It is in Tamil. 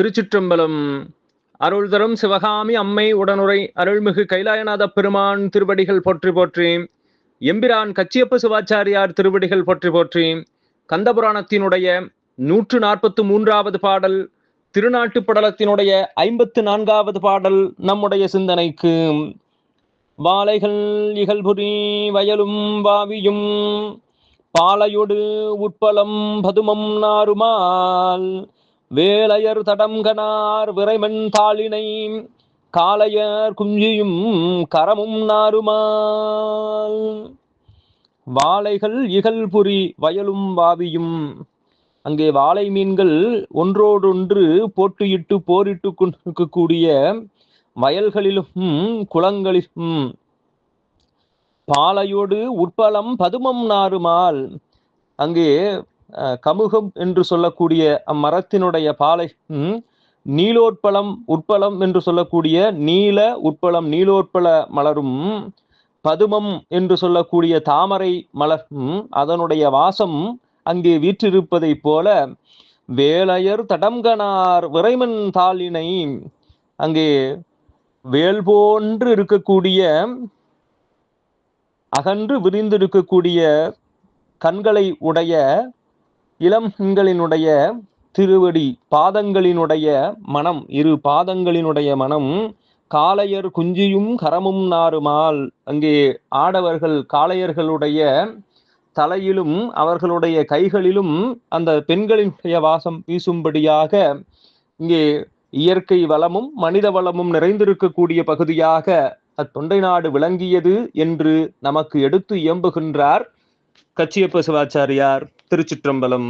திருச்சிற்றம்பலம். அருள் தரும் சிவகாமி அம்மை உடனுரை அருள்மிகு கைலாயநாத பெருமான் திருவடிகள் போற்றி போற்றி. எம்பிரான் கச்சியப்ப சிவாச்சாரியார் திருவடிகள் போற்றி போற்றி. கந்தபுராணத்தினுடைய நூற்று நாற்பத்து மூன்றாவது பாடல் திருநாட்டுப் படலத்தினுடைய ஐம்பத்து நான்காவது பாடல் நம்முடைய சிந்தனைக்கு. வாழைகள் இகழ்புரி வயலும் வாவியும் பாலையொடு உட்பலம் பதுமம் நாருமால் வேலையர் தடம்கனார் விரைமன் தாளினை காளையர் குஞ்சியும் கரமும் நாருமால். வாழைகள் இகல்புரி வயலும் வாவியும். அங்கே வாழை மீன்கள் ஒன்றோடொன்று போட்டியிட்டு போரிட்டு கொண்டிருக்கக்கூடிய வயல்களிலும் குளங்களிலும். பாலையோடு உட்பலம் பதுமம் நாருமால். அங்கே கமுகம் என்று சொல்லக்கூடிய அம்மரத்தினுடைய பாலை ம், நீலோட்பலம் உட்பலம் என்று சொல்லக்கூடிய நீல உட்பலம் நீலோட்பல மலரும் பதுமம் என்று சொல்லக்கூடிய தாமரை மலரும் அதனுடைய வாசம் அங்கே வீற்றிருப்பதைப் போல வேலையர் தடம்கனார் விரைமன் தாளினை அங்கே வேல் போன்று இருக்கக்கூடிய அகன்று விரிந்திருக்கக்கூடிய கண்களை உடைய இளம்களினுடைய திருவடி பாதங்களினுடைய மனம் இரு பாதங்களினுடைய மனம் காளையர் குஞ்சியும் கரமும் நாருமால் அங்கே ஆடவர்கள் காளையர்களுடைய தலையிலும் அவர்களுடைய கைகளிலும் அந்த பெண்களினுடைய வாசம் வீசும்படியாக இங்கே இயற்கை வளமும் மனித வளமும் நிறைந்திருக்கக்கூடிய பகுதியாக அத்தொண்டை நாடு விளங்கியது என்று நமக்கு எடுத்து இயம்புகின்றார். கச்சியப்ப சிவாச்சாரியார் திருச்சிற்றம்பலம்.